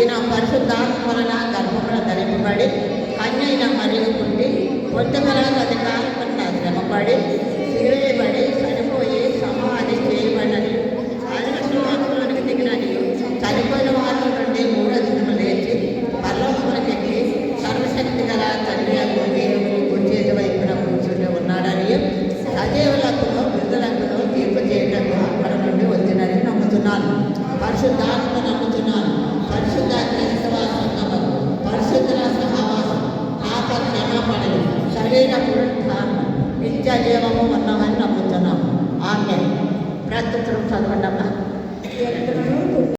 ఈయన పరిశుద్ధాత్మ వలన గర్భమున ధరింపబడి కన్యైన అయిన మరియు పుట్టి పొద్దుగల అధికారం శ్రమపడి సిలువేయబడి చనిపోయి సమాధి చేయబడినది ఆయన సింహాసనానికి దిగినని చనిపోయిన వారి నుండి మూడో దినము లేచి పరలోకములకెక్కి సర్వశక్తి గల తండ్రి యొక్క దేవుని కుడి వైపున కూర్చుని ఉన్నాడని సజీవులకు వృద్ధులకు తీర్పు చేయటకు అక్కడ నుండి వచ్చినని నమ్ముతున్నాను. పరిశుద్ధాత్మ నమ్ముతున్నాను. ಮಾಡಿದೆ ಶರೀರ ಕುರಿತ ನಿತ್ಯ ಜೀವವು ಮನ್ನವನ್ನು ನಂಬುತ್ತ ನಾವು ಆಕೆ ಪ್ರಾರ್ಥಿತರು ಸದ್ವಣ್ಣಪ್ಪ